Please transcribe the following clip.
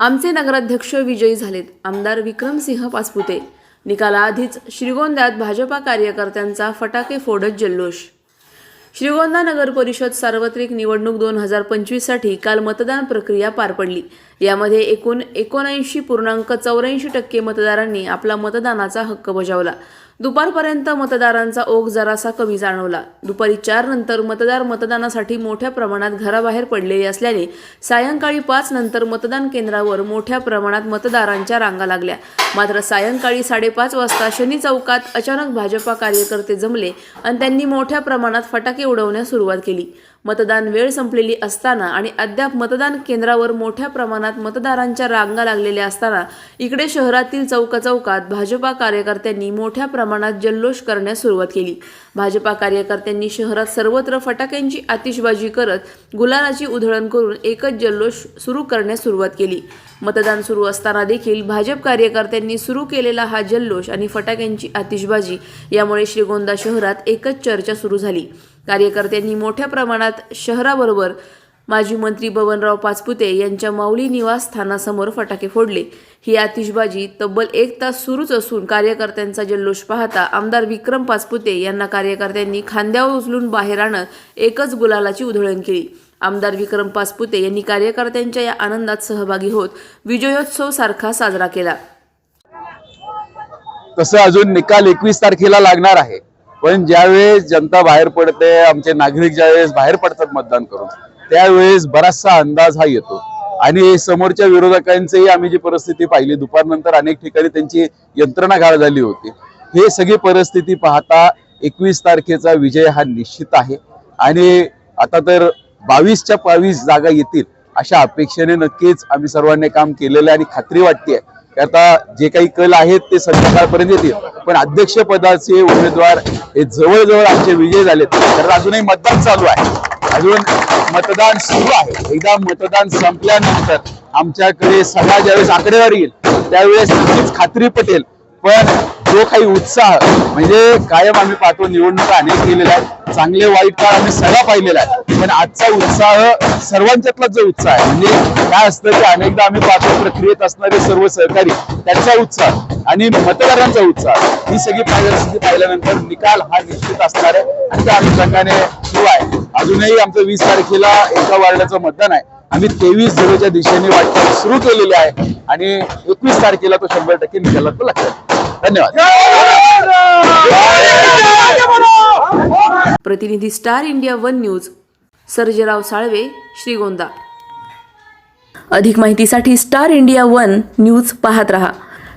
आमचे नगराध्यक्ष विजयी झालेत. आमदार विक्रमसिंह पाचपुते निकालाआधीच श्रीगोंद्यात भाजपा कार्यकर्त्यांचा फटाके फोडत जल्लोष. श्रीगोंदा नगर परिषद सार्वत्रिक निवडणूक दोन हजार पंचवीससाठी काल मतदान प्रक्रिया पार पडली. यामध्ये एकूण एकोणऐंशी पूर्णांक चौऱ्याऐंशी टक्के मतदारांनी आपला मतदानाचा हक्क बजावला. दुपारपर्यंत मतदारांचा ओघ जरासा कमी जाणवला. दुपारी चार नंतर मतदार मतदानासाठी मोठ्या प्रमाणात घराबाहेर पडलेले असल्याने सायंकाळी पाच नंतर मतदान केंद्रावर मोठ्या प्रमाणात मतदारांच्या रांगा लागल्या. मात्र सायंकाळी साडेपाच वाजता शनी चौकात अचानक भाजपा कार्यकर्ते जमले आणि त्यांनी मोठ्या प्रमाणात फटाके उडवण्यास सुरुवात केली. मतदान वेळ संपलेली असताना आणि अद्याप मतदान केंद्रावर मोठ्या प्रमाणात मतदारांच्या रांगा लागलेल्या असताना इकडे शहरातील चौकाचौकात भाजपा कार्यकर्त्यांनी मोठ्या प्रमाणात जल्लोष करण्यास सुरुवात केली. भाजपा कार्यकर्त्यांनी शहरात सर्वत्र फटाक्यांची आतिषबाजी करत गुलालाची उधळण करून एकच जल्लोष सुरू करण्यास सुरुवात केली. मतदान सुरू असताना देखील भाजप कार्यकर्त्यांनी सुरू केलेला हा जल्लोष आणि फटाक्यांची आतिषबाजी यामुळे श्रीगोंदा शहरात एकच चर्चा सुरू झाली. कार्यकर्त्यांनी मोठ्या प्रमाणात शहराबरोबर माजी मंत्री बबनराव पाचपुते यांच्या माऊली निवासस्थानासमोर फटाके फोडले. ही आतिषबाजी तब्बल एक तास सुरूच असून कार्यकर्त्यांचा जल्लोष पाहता आमदार विक्रम पाचपुते यांना कार्यकर्त्यांनी खांद्यावर उचलून बाहेर आणत एकच गुलालाची उधळण केली. आमदार विक्रम पाचपुते यांनी कार्यकर्त्यांच्या या आनंदात सहभागी होत विजयोत्सव सारखा साजरा केला. तसं अजून निकाल एकवीस तारखेला लागणार आहे. पण ज्यावेळेस जनता बाहेर पडते आमचे नागरिक ज्यावेळेस बाहेर पडतात मतदान करून त्यावेळेस बराचसा अंदाज हा येतो. आणि समोरच्या विरोधकांचीही आम्ही जी परिस्थिती पाहिली दुपारनंतर अनेक ठिकाणी त्यांची यंत्रणा घाळ झाली होती. हे सगळी परिस्थिती पाहता एकवीस तारखेचा विजय हा निश्चित आहे. आणि आता तर बावीसच्या बावीस जागा येतील अशा अपेक्षेने नक्कीच आम्ही सर्वांनी काम केलेलं आहे आणि खात्री वाटते आता जे काही कल आहेत ते संध्याकाळपर्यंत येतील. पण अध्यक्षपदाचे उमेदवार हे जवळजवळ आमचे विजय झालेत. कारण अजूनही मतदान चालू आहे. अजून मतदान सुरू आहे. एकदा मतदान संपल्यानंतर आमच्याकडे सगळा ज्यावेळेस आकडेवारी येईल त्यावेळेस नक्कीच खात्री पटेल पण जो काही उत्साह म्हणजे कायम आम्ही पाहतो निवडणुका अनेक केलेल्या आहेत. चांगले वाईट काळ आम्ही सगळा पाहिलेला आहे. पण आजचा उत्साह सर्वांच्यातला जो उत्साह आहे म्हणजे काय असतं की अनेकदा आम्ही पाहतो प्रक्रियेत असणारे सर्व सहकारी त्यांचा उत्साह. आणि मतदारांचा उत्साह. ही सगळी परिस्थिती पाहिल्यानंतर निकाल हा निश्चित असणार आहे. आणि त्या अनुषंगाने शिवाय अजूनही आमचं वीस तारखेला एका वार्डाचं मतदान आहे. आम्ही तेवीस जुलैच्या दिशेने वाटचाल सुरू केलेली आहे. आणि एकवीस तारखेला तो शंभर टक्के निकालात तो लागतो धन्यवाद. प्रतिनिधी star India one news Sarjerao Salve Shrigonda. अधिक माहितीसाठी स्टार इंडिया वन न्यूज पाहत रहा.